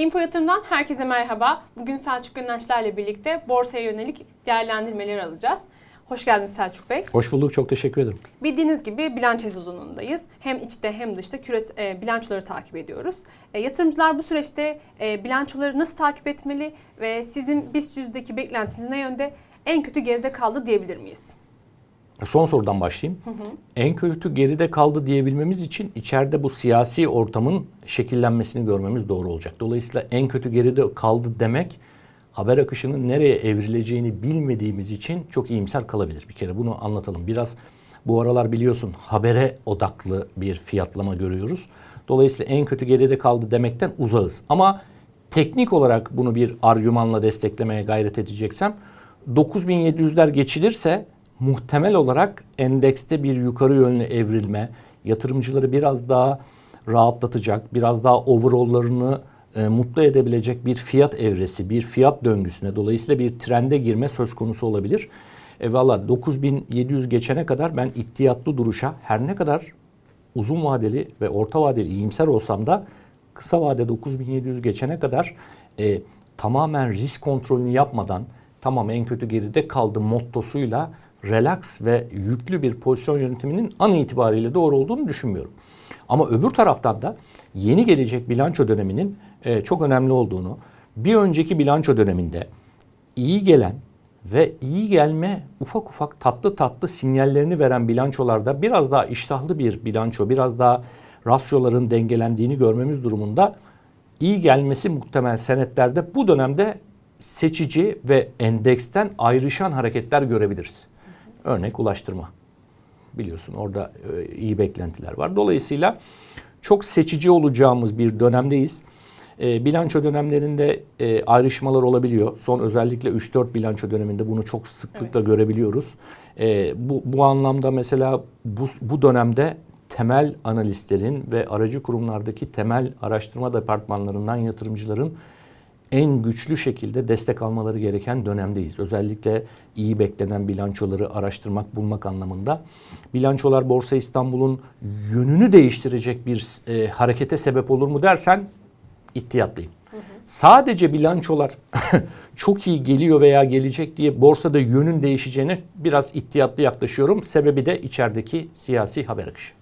Info Yatırım'dan herkese merhaba. Bugün Selçuk Gönençler'le birlikte borsaya yönelik değerlendirmeleri alacağız. Hoş geldiniz Selçuk Bey. Hoş bulduk, çok teşekkür ederim. Bildiğiniz gibi bilanço sezonundayız. Hem içte hem dışta küres, e, bilançoları takip ediyoruz. E, yatırımcılar bu süreçte e, bilançoları nasıl takip etmeli ve sizin BIST yüzdeki beklentiniz ne yönde en kötü geride kaldı diyebilir miyiz? Son sorudan başlayayım. En kötü geride kaldı diyebilmemiz için içeride bu siyasi ortamın şekillenmesini görmemiz doğru olacak. Dolayısıyla en kötü geride kaldı demek haber akışının nereye evrileceğini bilmediğimiz için çok iyimser kalabilir. Bir kere bunu anlatalım. Biraz bu aralar biliyorsun habere odaklı bir fiyatlama görüyoruz. Dolayısıyla en kötü geride kaldı demekten uzağız. Ama teknik olarak bunu bir argümanla desteklemeye gayret edeceksem 9700'ler geçilirse muhtemel olarak endekste bir yukarı yönlü evrilme, yatırımcıları biraz daha rahatlatacak, biraz daha overall'larını e, mutlu edebilecek bir fiyat evresi, bir fiyat döngüsüne dolayısıyla bir trende girme söz konusu olabilir. E valla 9700 geçene kadar ben ihtiyatlı duruşa her ne kadar uzun vadeli ve orta vadeli iyimser olsam da kısa vade 9700 geçene kadar e, tamamen risk kontrolünü yapmadan tamam en kötü geride kaldı mottosuyla relax ve yüklü bir pozisyon yönetiminin an itibariyle doğru olduğunu düşünmüyorum. Ama öbür taraftan da yeni gelecek bilanço döneminin e, çok önemli olduğunu, bir önceki bilanço döneminde iyi gelen ve iyi gelme ufak ufak tatlı tatlı sinyallerini veren bilançolarda biraz daha iştahlı bir bilanço, biraz daha rasyoların dengelendiğini görmemiz durumunda iyi gelmesi muhtemel senetlerde bu dönemde seçici ve endeksten ayrışan hareketler görebiliriz. Örnek ulaştırma. Biliyorsun orada e, iyi beklentiler var. Dolayısıyla çok seçici olacağımız bir dönemdeyiz. E, bilanço dönemlerinde e, ayrışmalar olabiliyor. Son özellikle 3-4 bilanço döneminde bunu çok sıklıkla görebiliyoruz. E, bu, bu anlamda mesela bu, bu dönemde temel analistlerin ve aracı kurumlardaki temel araştırma departmanlarından yatırımcıların en güçlü şekilde destek almaları gereken dönemdeyiz. Özellikle iyi beklenen bilançoları araştırmak, bulmak anlamında. Bilançolar Borsa İstanbul'un yönünü değiştirecek bir e, harekete sebep olur mu dersen ihtiyatlıyım. Sadece bilançolar çok iyi geliyor veya gelecek diye borsada yönün değişeceğine biraz ihtiyatlı yaklaşıyorum. Sebebi de içerideki siyasi haber akışı.